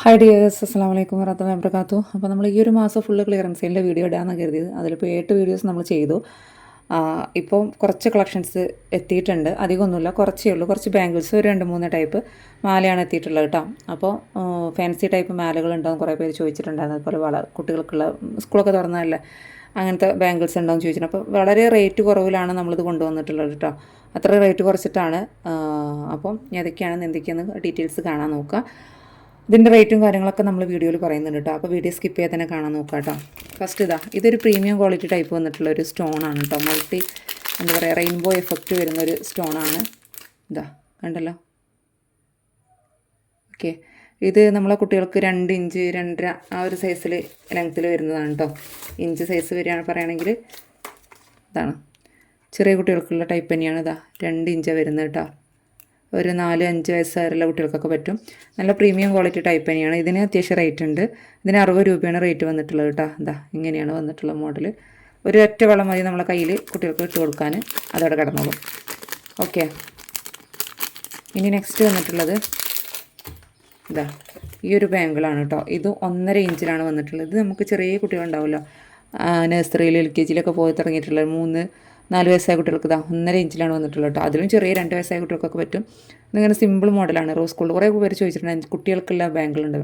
Hi dears അസ്സാം വലൈക്കും വറഹമത്തുള്ളാഹി വബറകാത്തു അപ്പോൾ നമ്മൾ ഈ ഒരു മാസം ഫുള്ള് ക്ലിയറൻസ് വീഡിയോ ഇടാമെന്ന് കരുതിയത്. അതിലിപ്പോൾ എട്ട് വീഡിയോസ് നമ്മൾ ചെയ്തു. ഇപ്പോൾ കുറച്ച് കളക്ഷൻസ് എത്തിയിട്ടുണ്ട്. അധികമൊന്നുമില്ല. കുറച്ചേ ഉള്ളൂ. കുറച്ച് ബാംഗിൾസ് ഒരു രണ്ട് മൂന്ന് ടൈപ്പ് മാലയാണ് എത്തിയിട്ടുള്ളത് കേട്ടോ. അപ്പോൾ ഫാൻസി ടൈപ്പ് മാലകൾ ഉണ്ടാവും കുറേ പേര് ചോദിച്ചിട്ടുണ്ടായിരുന്നു. അതുപോലെ വള കുട്ടികൾക്കുള്ള സ്കൂളൊക്കെ തുറന്നതല്ലേ അങ്ങനത്തെ ബാംഗിൾസ് ഉണ്ടോയെന്ന് ചോദിച്ചിട്ടുണ്ട്. അപ്പോൾ വളരെ റേറ്റ് കുറവിലാണ് നമ്മളിത് കൊണ്ടുവന്നിട്ടുള്ളത് കേട്ടോ. അത്ര റേറ്റ് കുറച്ചിട്ടാണ്. അപ്പം ഏതൊക്കെയാണെന്ന് എന്തൊക്കെയാണെന്ന് ഡീറ്റെയിൽസ് കാണാൻ നോക്കുക. ഇതിന്റെ റേറ്റും കാര്യങ്ങളൊക്കെ നമ്മൾ വീഡിയോയിൽ പറയുന്നുണ്ട് കേട്ടോ അപ്പോൾ വീഡിയോ സ്കിപ്പ് ചെയ്യാൻ തന്നെ കാണാൻ നോക്കുക കേട്ടോ ഫസ്റ്റ് ഇതാ ഇതൊരു പ്രീമിയം ക്വാളിറ്റി ടൈപ്പ് വന്നിട്ടുള്ള ഒരു സ്റ്റോൺ ആണ് കേട്ടോ മൾട്ടി എന്താ പറയുക റെയിൻബോ എഫക്റ്റ് വരുന്ന ഒരു സ്റ്റോൺ ആണ്. ഇതാ കണ്ടല്ലോ? ഓക്കെ ഇത് നമ്മളെ കുട്ടികൾക്ക് രണ്ട് ഇഞ്ച് രണ്ടര ആ ഒരു സൈസിൽ ലെങ്ത്തിൽ വരുന്നതാണ് കേട്ടോ ഇഞ്ച് സൈസ് വരികയാണ് പറയുകയാണെങ്കിൽ ഇതാണ്. ചെറിയ കുട്ടികൾക്കുള്ള ടൈപ്പ് തന്നെയാണ് ഇതാ രണ്ട് ഇഞ്ചാണ് വരുന്നത് കേട്ടോ ഒരു നാല് അഞ്ച് വയസ്സുകാരുള്ള കുട്ടികൾക്കൊക്കെ പറ്റും. നല്ല പ്രീമിയം ക്വാളിറ്റി ടൈപ്പ് തന്നെയാണ്. ഇതിന് അത്യാവശ്യം റേറ്റ് ഉണ്ട്. ഇതിന് അറുപത് രൂപയാണ് റേറ്റ് വന്നിട്ടുള്ളത് കേട്ടോ. എന്താ ഇങ്ങനെയാണ് വന്നിട്ടുള്ള മോഡൽ ഒരു ഒറ്റ വളം മതി നമ്മളെ കയ്യിൽ കുട്ടികൾക്ക് ഇട്ട് കൊടുക്കാൻ. അതവിടെ കിടന്നോളും. ഓക്കെ ഇനി നെക്സ്റ്റ് വന്നിട്ടുള്ളത് ഇതാ ഈ ഒരു ബാങ്കിളാണ് കേട്ടോ. ഇത് ഒന്നര ഇഞ്ചിലാണ് വന്നിട്ടുള്ളത്. ഇത് നമുക്ക് ചെറിയ കുട്ടികളുണ്ടാവുമല്ലോ. നഴ്സറിയിൽ എൽ കെ ജിയിലൊക്കെ പോയി തുടങ്ങിയിട്ടുള്ളത് മൂന്ന് നാല് വയസ്സായ കുട്ടികൾക്ക് ഇതാ ഒന്നര ഇഞ്ചിലാണ് വന്നിട്ടുള്ളത് കേട്ടോ. അതിലും ചെറിയ രണ്ട് വയസ്സായ കുട്ടികൾക്കൊക്കെ പറ്റും. ഇതിങ്ങനെ സിമ്പിൾ മോഡലാണ് റോസ് ഗോൾഡ് കുറേ പേര് ചോദിച്ചിട്ടുണ്ട്. കുട്ടികൾക്കുള്ള ബാങ്കിളുണ്ട്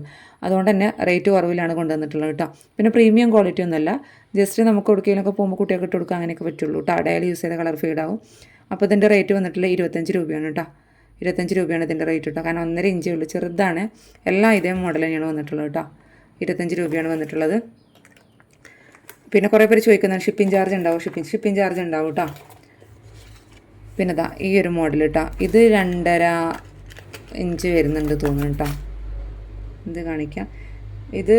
അതുകൊണ്ട് തന്നെ റേറ്റ് കുറവിലാണ് കൊണ്ടുവന്നിട്ടുള്ളത് കേട്ടോ. പിന്നെ പ്രീമിയം ക്വാളിറ്റി ഒന്നുമല്ല. ജസ്റ്റ് നമുക്ക് കൊടുക്കുകയൊക്കെ പോകുമ്പോൾ കുട്ടികൾക്ക് ഇട്ട് കൊടുക്കുക അങ്ങനെയൊക്കെ പറ്റുള്ളൂ കേട്ടോ. ഡയൽ യൂസ് ചെയ്ത കളർ ഫീഡാവും അപ്പോൾ ഇതിന്റെ റേറ്റ് വന്നിട്ടുള്ള ഇരുപത്തഞ്ച് രൂപയാണ് കേട്ടോ. ഇരുപത്തഞ്ച് രൂപയാണ് ഇതിന്റെ റേറ്റ് കേട്ടോ. കാരണം ഒന്നര ഇഞ്ചേ ഉള്ളൂ. ചെറുതാണ്. എല്ലാം ഇതേ മോഡൽ തന്നെയാണ് വന്നിട്ടുള്ളത് കേട്ടോ. ഇരുപത്തഞ്ച് രൂപയാണ് വന്നിട്ടുള്ളത്. പിന്നെ കുറേ പേര് ചോദിക്കുന്നുണ്ട് ഷിപ്പിംഗ് ചാർജ് ഉണ്ടാവും ഷിപ്പിംഗ് ഷിപ്പിംഗ് ചാർജ് ഉണ്ടാവും കേട്ടോ പിന്നെ ദാ ഈ ഒരു മോഡൽ കേട്ടോ ഇത് രണ്ടര ഇഞ്ച് വരുന്നുണ്ട് തോന്നുന്നു കേട്ടോ ഇത് കാണിക്കാം. ഇത്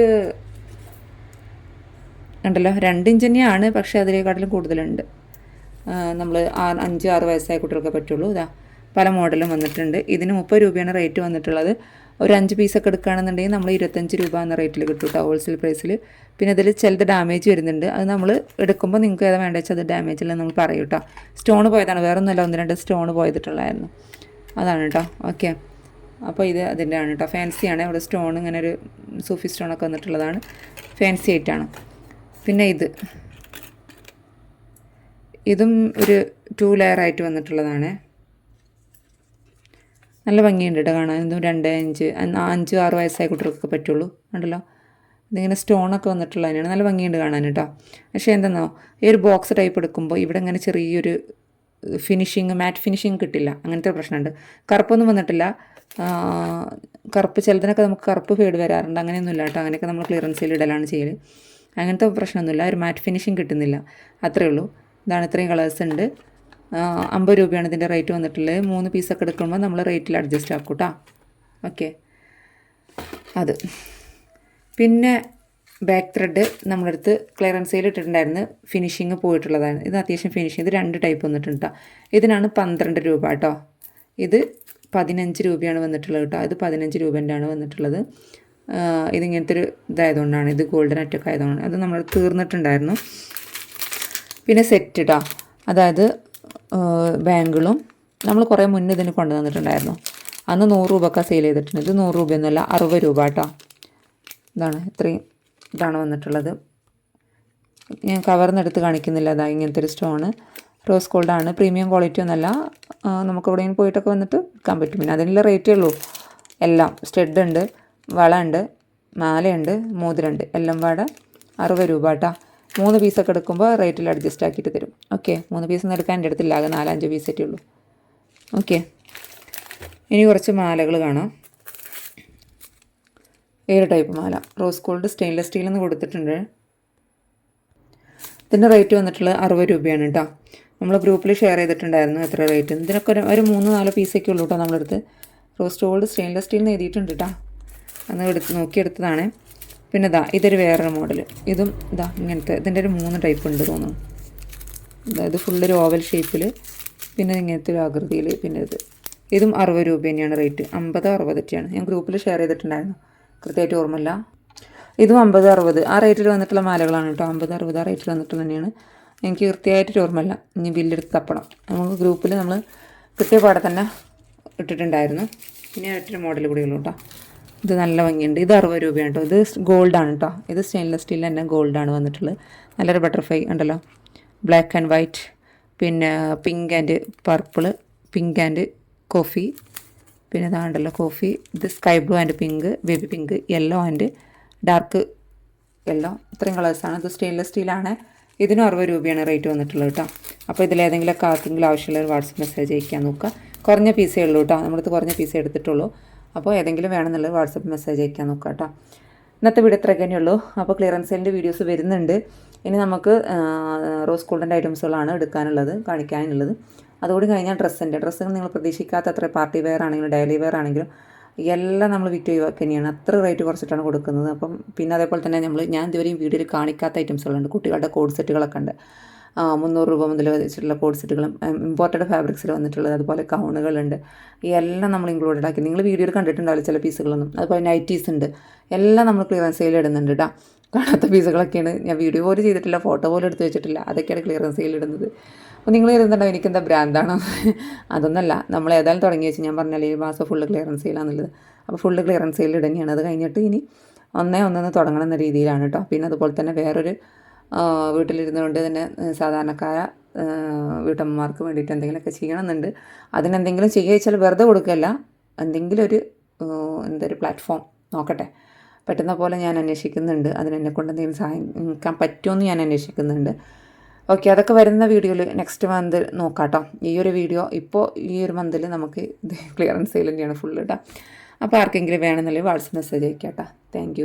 ഉണ്ടല്ലോ രണ്ട് ഇഞ്ച് തന്നെയാണ് പക്ഷേ അതിനേക്കാട്ടിലും കൂടുതലുണ്ട്. നമ്മൾ അഞ്ച് ആറ് വയസ്സായ കുട്ടികൾക്ക് പറ്റുള്ളൂ. ഇതാ പല മോഡലും വന്നിട്ടുണ്ട്. ഇതിന് മുപ്പത് രൂപയാണ് റേറ്റ് വന്നിട്ടുള്ളത്. ഒരു അഞ്ച് പീസൊക്കെ എടുക്കുകയാണെന്നുണ്ടെങ്കിൽ നമ്മൾ ഇരുപത്തഞ്ച് രൂപ എന്ന റേറ്റിൽ കിട്ടും കേട്ടോ ഹോൾസെയിൽ പ്രൈസിൽ പിന്നെ അതിൽ ചിലത് ഡാമേജ് വരുന്നുണ്ട്. അത് നമ്മൾ എടുക്കുമ്പോൾ നിങ്ങൾക്ക് ഏതാ വേണ്ടത് വെച്ചാൽ അത് ഡാമേജ് ഇല്ലെന്ന് നമ്മൾ പറയും കേട്ടോ സ്റ്റോൺ പോയതാണ്. വേറെ ഒന്നുമല്ല ഒന്ന് രണ്ട് സ്റ്റോൺ പോയതിട്ടുള്ളായിരുന്നു അതാണ് കേട്ടോ ഓക്കെ അപ്പോൾ ഇത് അതിന്റെ ആണ് കേട്ടോ ഫാൻസിയാണ് ഇവിടെ സ്റ്റോൺ ഇങ്ങനെ ഒരു സൂഫി സ്റ്റോണൊക്കെ വന്നിട്ടുള്ളതാണ്. ഫാൻസി ആയിട്ടാണ്. പിന്നെ ഇത്. ഇതും ഒരു ടു ലെയർ ആയിട്ട് വന്നിട്ടുള്ളതാണ്. നല്ല ഭംഗിയുണ്ട് കേട്ടോ കാണാൻ. ഇതും രണ്ട് അഞ്ച് അഞ്ച് ആറ് വയസ്സായ കുട്ടികൾക്കൊക്കെ പറ്റുള്ളൂ. ഉണ്ടല്ലോ ഇതിങ്ങനെ സ്റ്റോണൊക്കെ വന്നിട്ടുള്ള തന്നെയാണ്. നല്ല ഭംഗിയുണ്ട് കാണാൻ കേട്ടോ പക്ഷേ എന്തെന്നോ ഈ ഒരു ബോക്സ് ടൈപ്പ് എടുക്കുമ്പോൾ ഇവിടെ ഇങ്ങനെ ചെറിയൊരു ഫിനിഷിങ് മാറ്റ് ഫിനിഷിങ് കിട്ടില്ല. അങ്ങനത്തെ ഒരു പ്രശ്നമുണ്ട്. കറുപ്പൊന്നും വന്നിട്ടില്ല. കറുപ്പ് ചിലതിനൊക്കെ നമുക്ക് കറുപ്പ് ഫേഡ് വരാറുണ്ട്. അങ്ങനെയൊന്നുമില്ല കേട്ടോ അങ്ങനെയൊക്കെ നമ്മൾ ക്ലിയറൻസിൽ ഇടലാണ് ചെയ്യൽ അങ്ങനത്തെ പ്രശ്നമൊന്നുമില്ല. ഒരു മാറ്റ് ഫിനിഷിങ് കിട്ടുന്നില്ല. അത്രയേ ഉള്ളൂ. ഇതാണ് ഇത്രയും കളേഴ്സ് ഉണ്ട്. അമ്പത് രൂപയാണ് ഇതിന്റെ റേറ്റ് വന്നിട്ടുള്ളത്. മൂന്ന് പീസൊക്കെ എടുക്കുമ്പോൾ നമ്മൾ റേറ്റിൽ അഡ്ജസ്റ്റ് ആക്കും കേട്ടോ ഓക്കെ അത്. പിന്നെ ബാക്ക് ത്രെഡ് നമ്മളെടുത്ത് ക്ലിയറൻസിൽ ഇട്ടിട്ടുണ്ടായിരുന്നു. ഫിനിഷിങ് പോയിട്ടുള്ളതാണ്. ഇത് അത്യാവശ്യം ഫിനിഷിങ് ഇത് രണ്ട് ടൈപ്പ് വന്നിട്ടുണ്ട് ഇതിനാണ് പന്ത്രണ്ട് രൂപ കേട്ടോ ഇത് പതിനഞ്ച് രൂപയാണ് വന്നിട്ടുള്ളത് കേട്ടോ ഇത് പതിനഞ്ച് രൂപേന്റെ ആണ് വന്നിട്ടുള്ളത്. ഇതിങ്ങനത്തെ ഒരു ഇതായതുകൊണ്ടാണ്. ഇത് ഗോൾഡൻ അറ്റൊക്കെ ആയതുകൊണ്ടാണ്. അത് നമ്മൾ തീർന്നിട്ടുണ്ടായിരുന്നു. പിന്നെ സെറ്റ് കേട്ടോ അതായത് ബാങ്കിളും നമ്മൾ കുറേ മുന്നേ ഇതിന് കൊണ്ടുവന്നിട്ടുണ്ടായിരുന്നു. അന്ന് നൂറ് രൂപക്ക സെയിൽ ചെയ്തിട്ടുണ്ട്. ഇത് നൂറ് രൂപയൊന്നുമല്ല അറുപത് രൂപ കേട്ടോ. ഇതാണ് ഇത്രയും ഇതാണ് വന്നിട്ടുള്ളത്. ഞാൻ കവർന്നെടുത്ത് കാണിക്കുന്നില്ല. അതാ ഇങ്ങനത്തെ ഒരു സ്റ്റോണ് റോസ് ഗോൾഡാണ് പ്രീമിയം ക്വാളിറ്റി ഒന്നല്ല നമുക്ക് എവിടെയെങ്കിലും പോയിട്ടൊക്കെ വന്നിട്ട് വിൽക്കാൻ പറ്റും. പിന്നെ അതിനുള്ള റേറ്റേ ഉള്ളൂ. എല്ലാം സ്റ്റെഡ് ഉണ്ട് വളമുണ്ട് മാലയുണ്ട് മോതിരമുണ്ട് എല്ലാം പാടെ അറുപത് രൂപ കേട്ടോ. മൂന്ന് പീസൊക്കെ എടുക്കുമ്പോൾ റേറ്റിൽ അഡ്ജസ്റ്റ് ആക്കിയിട്ട് തരും. ഓക്കെ മൂന്ന് പീസൊന്നും എടുക്കാൻ എന്റെ അടുത്തില്ല ആകെ നാലഞ്ച് പീസറ്റേ ഉള്ളൂ. ഓക്കെ ഇനി കുറച്ച് മാലകൾ കാണാം. ഏഴ് ടൈപ്പ് മാല. റോസ് ഗോൾഡ് സ്റ്റെയിൻലെസ് സ്റ്റീൽ എന്ന് കൊടുത്തിട്ടുണ്ട്. ഇതിന്റെ റേറ്റ് വന്നിട്ടുള്ളത് അറുപത് രൂപയാണ് കേട്ടോ. നമ്മൾ ഗ്രൂപ്പിൽ ഷെയർ ചെയ്തിട്ടുണ്ടായിരുന്നു എത്ര റേറ്റ് ഇതിനൊക്കെ ഒരു ഒരു മൂന്ന് നാല് പീസൊക്കെ ഉള്ളൂ കേട്ടോ നമ്മളെടുത്ത്. റോസ് ഗോൾഡ് സ്റ്റെയിൻലെസ് സ്റ്റീൽ എന്ന് എഴുതിയിട്ടുണ്ട് കേട്ടോ. അന്ന് എടുത്ത് നോക്കിയെടുത്തതാണ്. പിന്നെ ഇതാ ഇതൊരു വേറൊരു മോഡൽ ഇതും ഇതാ ഇങ്ങനത്തെ ഇതിന്റെ ഒരു മൂന്ന് ടൈപ്പ് ഉണ്ട് തോന്നുന്നു. അതായത് ഫുള്ളൊരു ഓവൽ ഷേപ്പിൽ പിന്നെ ഇങ്ങനത്തെ ഒരു ആകൃതിയിൽ പിന്നെ ഇത്. ഇതും അറുപത് രൂപ തന്നെയാണ് റേറ്റ് അമ്പത് അറുപതൊക്കെയാണ് ഞാൻ ഗ്രൂപ്പിൽ ഷെയർ ചെയ്തിട്ടുണ്ടായിരുന്നു. കൃത്യമായിട്ട് ഓർമ്മയില്ല. ഇതും അമ്പത് അറുപത്. ആ റേറ്റിൽ വന്നിട്ടുള്ള മാലകളാണ് കേട്ടോ. അമ്പത് അറുപത് ആ റേറ്റിൽ വന്നിട്ടുള്ള തന്നെയാണ്. എനിക്ക് കൃത്യമായിട്ട് ഓർമ്മയില്ല. ഇനി ബില്ലെടുത്ത് തപ്പണം. നമുക്ക് ഗ്രൂപ്പിൽ നമ്മൾ കൃത്യപാടെ തന്നെ ഇട്ടിട്ടുണ്ടായിരുന്നു. ഇനി ഒറ്റൊരു മോഡൽ കൂടിയുള്ളൂ കേട്ടോ. ഇത് നല്ല ഭംഗിയുണ്ട്. ഇത് അറുപത് രൂപയാണ് കേട്ടോ ഇത് ഗോൾഡാണ് കേട്ടോ ഇത് സ്റ്റെയിൻലെസ് സ്റ്റീൽ തന്നെ ഗോൾഡാണ് വന്നിട്ടുള്ളത്. നല്ലൊരു ബട്ടർഫ്ലൈ ഉണ്ടല്ലോ. ബ്ലാക്ക് ആൻഡ് വൈറ്റ് പിന്നെ pink and purple pink and coffee പിന്നെ ഇതാണ്ടല്ലോ കോഫി. ഇത് sky blue and pink baby pink yellow and dark yellow. ഇത്രയും കളേഴ്സാണ് ഇത് സ്റ്റെയിൻലെസ് സ്റ്റീലാണ്. ഇതിനും അറുപത് രൂപയാണ് റേറ്റ് വന്നിട്ടുള്ളത് കേട്ടോ അപ്പോൾ ഇതിലേതെങ്കിലുമൊക്കെ ആർക്കെങ്കിലും ആവശ്യമുള്ള ഒരു വാട്സപ്പ് മെസ്സേജ് അയക്കാൻ നോക്കുക. കുറഞ്ഞ പീസേ ഉള്ളൂ കേട്ടോ നമ്മളടുത്ത് കുറഞ്ഞ പീസേ എടുത്തിട്ടുള്ളൂ. അപ്പോൾ ഏതെങ്കിലും വേണമെന്നുള്ളത് വാട്സപ്പ് മെസ്സേജ് അയക്കാൻ നോക്കുക കേട്ടോ. ഇന്നത്തെ വീഡിയോ ഇത്ര തന്നെയുള്ളൂ അപ്പോൾ ക്ലിയറൻസ് സെയിലിന്റെ വീഡിയോസ് വരുന്നുണ്ട്. ഇനി നമുക്ക് റോസ് ഗോൾഡന്റെ ഐറ്റംസുകളാണ് എടുക്കാനുള്ളത് കാണിക്കാനുള്ളത്. അതുകൂടി കഴിഞ്ഞാൽ ഡ്രസ്സിന്റെ ഡ്രസ്സ് നിങ്ങൾ പ്രതീക്ഷിക്കാത്ത അത്ര പാർട്ടി വെയർ ആണെങ്കിലും ഡെയിലി വെയർ ആണെങ്കിലും എല്ലാം നമ്മൾ വിറ്റ് ഒഴിവാക്കി തന്നെയാണ് അത്ര റേറ്റ് കുറച്ചിട്ടാണ് കൊടുക്കുന്നത്. അപ്പം പിന്നെ അതേപോലെ തന്നെ നമ്മൾ ഞാൻ ഇതുവരെയും വീഡിയോയിൽ കാണിക്കാത്ത ഐറ്റംസുകളുണ്ട് കുട്ടികളുടെ കോഡ് സെറ്റുകളൊക്കെ ഉണ്ട്. മുന്നൂറ് രൂപ മുതൽ വെച്ചിട്ടുള്ള കോഡ് സെറ്റുകളും ഇമ്പോർട്ടഡ് ഫാബ്രിക്സിൽ വന്നിട്ടുള്ളത് അതുപോലെ കൗണുകളുണ്ട്. ഈ എല്ലാം നമ്മൾ ഇൻക്ലൂഡഡ് ആക്കി. നിങ്ങൾ വീഡിയോയിൽ കണ്ടിട്ടുണ്ടാവില്ല ചില പീസുകളൊന്നും. അതുപോലെ നൈറ്റീസ് ഉണ്ട്. എല്ലാം നമ്മൾ ക്ലിയറൻസ് സെയിൽ ഇടുന്നുണ്ട് കേട്ടോ കാണാത്ത പീസുകളൊക്കെയാണ്. ഞാൻ വീഡിയോ പോലും ചെയ്തിട്ടില്ല ഫോട്ടോ പോലും എടുത്ത് വെച്ചിട്ടില്ല. അതൊക്കെയാണ് ക്ലിയറൻസ് ഇടുന്നത്. അപ്പോൾ നിങ്ങൾ കരുതുന്നുണ്ടോ എനിക്കെന്താ ബ്രാൻഡാണോ അതൊന്നല്ല. നമ്മൾ ഏതായാലും തുടങ്ങി വെച്ച്. ഞാൻ പറഞ്ഞാൽ ഈ മാസം ഫുള്ള് ക്ലിയറൻസ് സെയിലാണെന്നുള്ളത് അപ്പോൾ ഫുള്ള് ക്ലിയറൻസ് സെയിൽ ഇടുന്നതാണ്. അത് കഴിഞ്ഞിട്ട് ഇനി ഒന്നേ ഒന്നൊന്ന് തുടങ്ങണം എന്ന രീതിയിലാണ് കേട്ടോ പിന്നെ അതുപോലെ തന്നെ വേറൊരു വീട്ടിലിരുന്നുകൊണ്ട് തന്നെ സാധാരണക്കാര വീട്ടമ്മമാർക്ക് വേണ്ടിയിട്ട് എന്തെങ്കിലുമൊക്കെ ചെയ്യണമെന്നുണ്ട്. അതിനെന്തെങ്കിലും ചെയ്യുക വെച്ചാൽ വെറുതെ കൊടുക്കല്ല എന്തെങ്കിലും ഒരു എന്തൊരു പ്ലാറ്റ്ഫോം നോക്കട്ടെ. പറ്റുന്ന പോലെ ഞാൻ അന്വേഷിക്കുന്നുണ്ട്. അതിനെന്നെ കൊണ്ട് എന്തെങ്കിലും സഹായിക്കാൻ പറ്റുമെന്ന് ഞാൻ അന്വേഷിക്കുന്നുണ്ട്. ഓക്കെ അതൊക്കെ വരുന്ന വീഡിയോയിൽ നെക്സ്റ്റ് മന്ത് നോക്കാം കേട്ടോ ഈ ഒരു വീഡിയോ ഇപ്പോൾ ഈ ഒരു മന്തിൽ നമുക്ക് ക്ലിയറൻസ് സെയിൽ തന്നെയാണ് ഫുള്ള് കേട്ടോ അപ്പോൾ ആർക്കെങ്കിലും വേണമെന്നുണ്ടെങ്കിൽ വാട്സപ്പ് മെസ്സേജ് അയക്കാം കേട്ടോ താങ്ക്